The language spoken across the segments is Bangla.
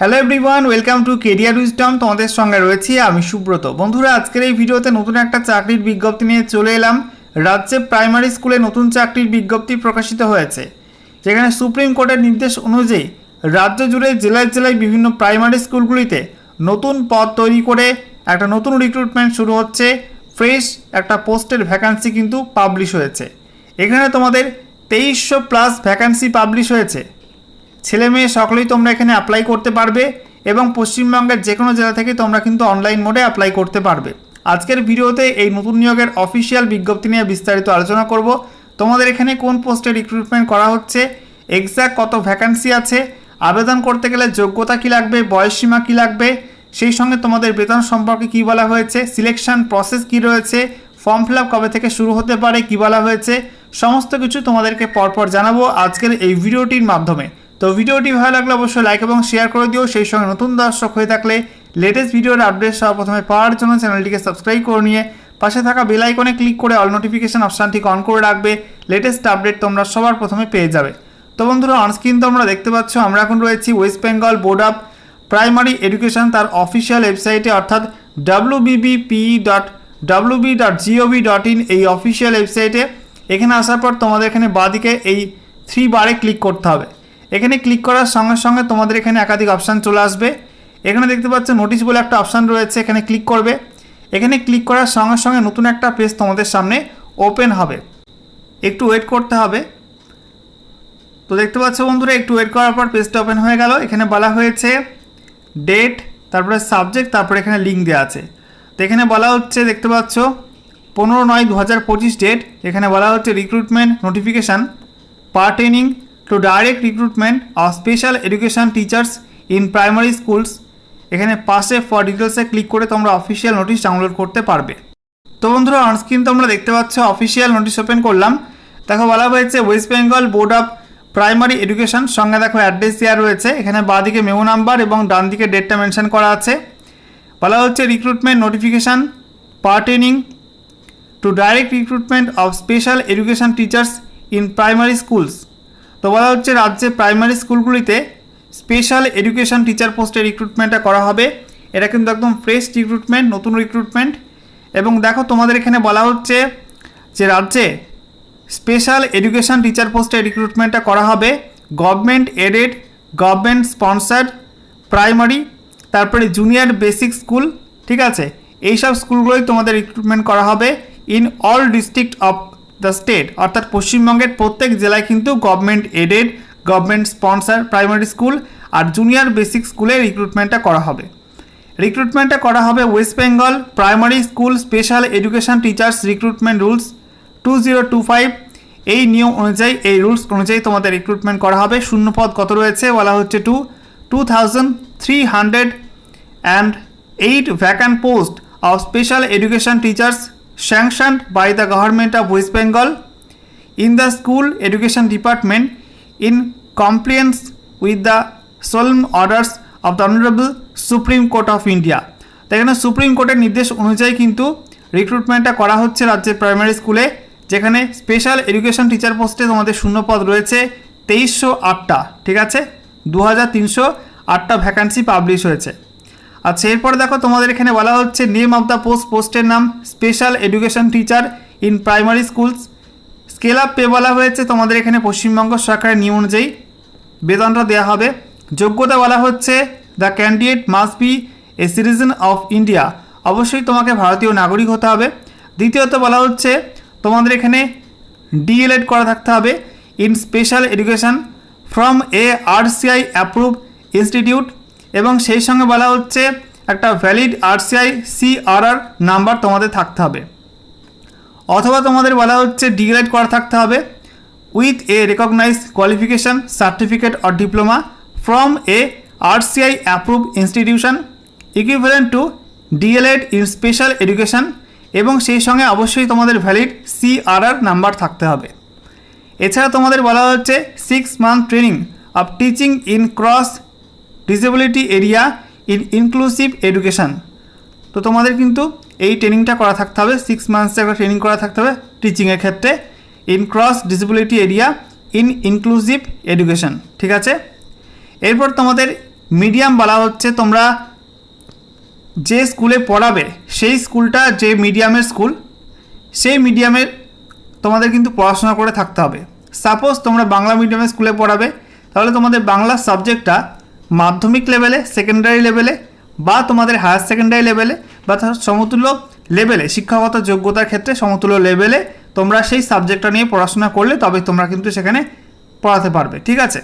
Hello everyone welcome to Career Wisdom তোমাদের সঙ্গে রয়েছি আমি সুব্রত। বন্ধুরা, আজকের এই ভিডিওতে নতুন একটা চাকরির বিজ্ঞপ্তি নিয়ে চলে এলাম। রাজ্যে প্রাইমারি স্কুলে নতুন চাকরির বিজ্ঞপ্তি প্রকাশিত হয়েছে। যেখানে সুপ্রিম কোর্টের নির্দেশ অনুযায়ী রাজ্য জুড়ে জেলায় জেলায় বিভিন্ন প্রাইমারি স্কুলগুলিতে নতুন পদ তৈরি করে একটা নতুন রিক্রুটমেন্ট শুরু হচ্ছে। ফ্রেশ একটা পোস্টের ভ্যাকান্সি কিন্তু পাবলিশ হয়েছে। এখানে তোমাদের তেইশশো প্লাস ভ্যাকান্সি পাবলিশ হয়েছে। ছেলে মেয়ে সকলেই তোমরা এখানে অ্যাপ্লাই করতে পারবে এবং পশ্চিমবঙ্গের যে কোনো জেলা থেকে তোমরা কিন্তু অনলাইন মোডে অ্যাপ্লাই করতে পারবে। আজকের ভিডিওতে এই নতুন নিয়োগের অফিসিয়াল বিজ্ঞপ্তি নিয়ে বিস্তারিত আলোচনা করব। তোমাদের এখানে কোন পোস্টে রিক্রুটমেন্ট করা হচ্ছে এক্স্যাক্ট কত ভ্যাকান্সি আছে, আবেদন করতে গেলে যোগ্যতা কী লাগবে বয়সসীমা কী লাগবে, সেই সঙ্গে তোমাদের বেতন সম্পর্কে কী বলা হয়েছে সিলেকশন প্রসেস কী রয়েছে ফর্ম ফিল কবে থেকে শুরু হতে পারে, কী বলা হয়েছে, সমস্ত কিছু তোমাদেরকে পরপর জানাব আজকের এই ভিডিওটির মাধ্যমে। তো ভিডিওটি ভালো লাগলে অবশ্যই লাইক এবং শেয়ার করে দিও। সেই সঙ্গে নতুন দর্শক হয়ে থাকলে লেটেস্ট ভিডিওর আপডেট সব প্রথমে পাওয়ার জন্য চ্যানেলটিকে সাবস্ক্রাইব করে নিয়ে পাশে থাকা বেল আইকনে ক্লিক করে অল নোটিফিকেশান অপশানটিকে অন করে রাখবে। লেটেস্ট আপডেট তোমরা সবার প্রথমে পেয়ে যাবে। তো বন্ধুরা অনস্ক্রিন তোমরা দেখতে পাচ্ছ, আমরা এখন রয়েছি West Bengal Board of Primary Education তার অফিসিয়াল ওয়েবসাইটে অর্থাৎ W BBP dot W B dot gov dot in এই অফিসিয়াল ওয়েবসাইটে এখানে আসার পর তোমাদের এখানে বাঁদিকে এই থ্রি বারে ক্লিক করতে হবে। এখানে ক্লিক করার সঙ্গে সঙ্গে তোমাদের এখানে একাধিক অপশান চলে আসবে। এখানে দেখতে পাচ্ছ নোটিশ বলে একটা অপশান রয়েছে, এখানে ক্লিক করবে। এখানে ক্লিক করার সঙ্গে সঙ্গে নতুন একটা পেজ তোমাদের সামনে ওপেন হবে। একটু ওয়েট করতে হবে। তো দেখতে পাচ্ছ বন্ধুরা, একটু ওয়েট করার পর পেজটা ওপেন হয়ে গেল। এখানে বলা হয়েছে ডেট তারপরে সাবজেক্ট তারপরে এখানে লিঙ্ক দেওয়া আছে। তো এখানে বলা হচ্ছে, দেখতে পাচ্ছ, পনেরো নয় দু ডেট এখানে বলা হচ্ছে recruitment notification pertaining to direct recruitment of special education teachers in primary schools এখানে পাশে ফর ডিটেলসে ক্লিক করে তোমরা অফিসিয়াল নোটিশ ডাউনলোড করতে পারবে। তো বন্ধুরা অনস্ক্রিন তোমরা দেখতে পাচ্ছ অফিসিয়াল নোটিশ ওপেন করলাম। দেখো বলা হয়েছে West Bengal Board of Primary Education সঙ্গে দেখো অ্যাড্রেস দেওয়া রয়েছে। এখানে বাঁদিকে মেমো নাম্বার এবং ডান দিকে ডেটটা মেনশন করা আছে। বলা হচ্ছে recruitment notification pertaining to direct recruitment of special education teachers in primary schools তো বলা হচ্ছে রাজ্যে প্রাইমারি স্কুলগুলিতে স্পেশাল এডুকেশন টিচার পোস্টে রিক্রুটমেন্টটা করা হবে। এটা কিন্তু একদম ফ্রেশ রিক্রুটমেন্ট নতুন রিক্রুটমেন্ট এবং দেখো তোমাদের এখানে বলা হচ্ছে যে রাজ্যে স্পেশাল এডুকেশন টিচার পোস্টে রিক্রুটমেন্টটা করা হবে। Government aided government sponsored primary তারপরে জুনিয়র বেসিক স্কুল ঠিক আছে? এইসব স্কুলগুলোই তোমাদের রিক্রুটমেন্ট করা হবে in all district of the state অর্থাৎ পশ্চিমবঙ্গের প্রত্যেক জেলায় কিন্তু government aided government sponsor primary school আর জুনিয়র বেসিক স্কুলে রিক্রুটমেন্টটা করা হবে। রিক্রুটমেন্টটা করা হবে West Bengal primary school special education teachers recruitment rules two zero two five এই নিয়ম অনুযায়ী, এই রুলস অনুযায়ী তোমাদের রিক্রুটমেন্ট করা হবে। শূন্যপদ কত রয়েছে বলা হচ্ছে two two thousand three hundred and eight vacant post of special education teachers sanctioned by the government of West Bengal in the school education department in compliance with the solemn orders of the honorable supreme court of india. তাই এখানে সুপ্রিম কোর্টের নির্দেশ অনুযায়ী কিন্তু রিক্রুটমেন্টটা করা হচ্ছে রাজ্যের প্রাইমারি স্কুলে যেখানে স্পেশাল এডুকেশন টিচার পোস্টে তোমাদের শূন্যপদ রয়েছে তেইশশো আটটা, ঠিক আছে? দু হাজার তিনশো আটটা ভ্যাকান্সি পাবলিশ হয়েছে। আচ্ছা এরপর দেখো তোমাদের এখানে বলা হচ্ছে নেম অফ দ্য পোস্ট পোস্টের নাম special education teacher in primary schools scale of pay বলা হয়েছে তোমাদের এখানে পশ্চিমবঙ্গ সরকারের নিয়ম অনুযায়ী বেতনটা দেওয়া হবে। যোগ্যতা বলা হচ্ছে the candidate must be a citizen of India অবশ্যই তোমাকে ভারতীয় নাগরিক হতে হবে। দ্বিতীয়ত বলা হচ্ছে তোমাদের এখানে ডিএলএড করা থাকতে হবে। In special education from a RCI approve institute এবং সেই সঙ্গে বলা হচ্ছে একটা ভ্যালিড আরসিআই সিআরআর নাম্বার তোমাদের থাকতে হবে। অথবা তোমাদের বলা হচ্ছে ডিগ্রেড করা থাকতে হবে with a recognise qualification certificate or diploma from a RCI approve institution equivalent to DElEd in special education এবং সেই সঙ্গে অবশ্যই তোমাদের ভ্যালিড সিআরআর নাম্বার থাকতে হবে। এছাড়া তোমাদের বলা হচ্ছে six month training of teaching in cross disability area in inclusive education তো তোমাদের কিন্তু এই ট্রেনিংটা করা থাকতে হবে সিক্স মান্থসে একটা ট্রেনিং করা থাকতে হবে টিচিংয়ের ক্ষেত্রে in cross disability area in inclusive education ঠিক আছে? এরপর তোমাদের মিডিয়াম বলা হচ্ছে তোমরা যে স্কুলে পড়াবে, সেই স্কুলটা যে মিডিয়ামের স্কুল সেই মিডিয়ামের তোমাদের কিন্তু পড়াশোনা করে থাকতে হবে। সাপোজ তোমরা বাংলা মিডিয়ামের স্কুলে পড়াবে, তাহলে তোমাদের বাংলা সাবজেক্টটা মাধ্যমিক লেভেলে সেকেন্ডারি লেভেলে বা তোমাদের হায়ার সেকেন্ডারি লেভেলে বা সমতুল্য লেভেলে, শিক্ষাগত যোগ্যতার ক্ষেত্রে সমতুল্য লেভেলে তোমরা সেই সাবজেক্টটা নিয়ে পড়াশোনা করলে তবে তোমরা কিন্তু সেখানে পড়াতে পারবে, ঠিক আছে?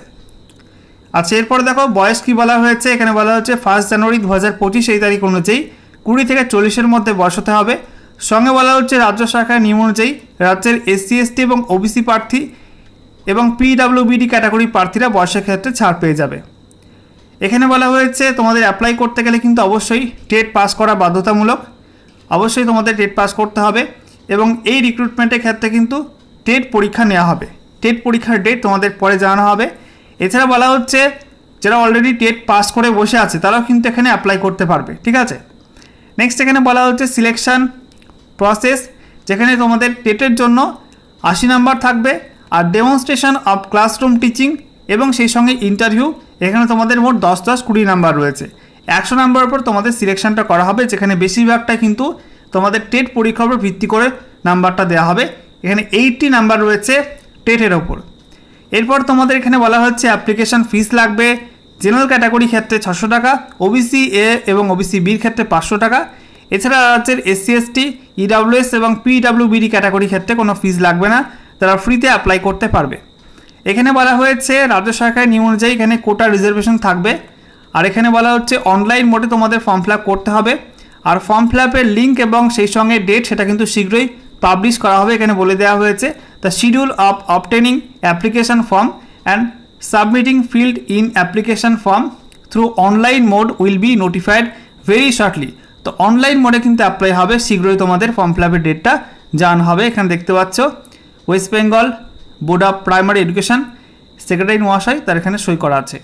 আচ্ছা এরপর দেখো, বয়স কি বলা হয়েছে? এখানে বলা হচ্ছে ফার্স্ট জানুয়ারি দু হাজার পঁচিশ, এই তারিখ অনুযায়ী কুড়ি থেকে চল্লিশের মধ্যে বয়স হতে হবে। সঙ্গে বলা হচ্ছে, রাজ্য সরকারের নিয়ম অনুযায়ী রাজ্যের এসসি এসটি এবং ওবিসি প্রার্থী এবং পিডাব্লিউবিডি ক্যাটাগরি প্রার্থীরা বয়সের ক্ষেত্রে ছাড় পেয়ে যাবে। এখানে বলা হয়েছে, তোমাদের অ্যাপ্লাই করতে গেলে কিন্তু অবশ্যই টেট পাস করা বাধ্যতামূলক। অবশ্যই তোমাদের টেট পাস করতে হবে এবং এই রিক্রুটমেন্টের ক্ষেত্রে কিন্তু টেট পরীক্ষা নেওয়া হবে। টেট পরীক্ষার ডেট তোমাদের পরে জানানো হবে। এছাড়া বলা হচ্ছে, যারা অলরেডি টেট পাস করে বসে আছে, তারাও কিন্তু এখানে অ্যাপ্লাই করতে পারবে, ঠিক আছে? নেক্সট এখানে বলা হচ্ছে সিলেকশন প্রসেস যেখানে তোমাদের টেটের জন্য আশি নাম্বার থাকবে, আর ডেমনস্ট্রেশন অফ ক্লাসরুম টিচিং এবং সেই সঙ্গে ইন্টারভিউ এখানে তোমাদের মোট দশ দশ কুড়ি নাম্বার রয়েছে। একশো নাম্বারের উপর তোমাদের সিলেকশনটা করা হবে, যেখানে বেশিরভাগটা কিন্তু তোমাদের টেট পরীক্ষার উপর ভিত্তি করে নাম্বারটা দেওয়া হবে। এখানে এইটটি নাম্বার রয়েছে টেটের ওপর। এরপর তোমাদের এখানে বলা হচ্ছে অ্যাপ্লিকেশন ফিস লাগবে, জেনারেল ক্যাটাগরি ক্ষেত্রে ছশো টাকা ওবিসি এ এবং ওবিসি বির ক্ষেত্রে পাঁচশো টাকা। এছাড়া রাজ্যের এসসি এসটি ইডাব্লিউএস এবং পিডাব্লিউবিডি ক্যাটাগরি ক্ষেত্রে কোনো ফিস লাগবে না তারা ফ্রিতে অ্যাপ্লাই করতে পারবে। এখানে বলা হয়েছে, রাজ্য সরকারের নিয়ম অনুযায়ী এখানে কোটা রিজার্ভেশন থাকবে। আর এখানে বলা হচ্ছে অনলাইন মোডে তোমাদের ফর্ম ফিল করতে হবে। আর ফর্ম ফিল লিঙ্ক এবং সেই সঙ্গে ডেট সেটা কিন্তু শীঘ্রই পাবলিশ করা হবে, এখানে বলে দেওয়া হয়েছে। The schedule of obtaining application form and submitting filled in application form through online mode will be notified very shortly তো অনলাইন মোডে কিন্তু অ্যাপ্লাই হবে, শীঘ্রই তোমাদের ফর্ম ফিল ডেটটা জানানো হবে, এখানে দেখতে পাচ্ছ। West Bengal Board of Primary Education secretary মহাশয় তার এখানে সই করা আছে।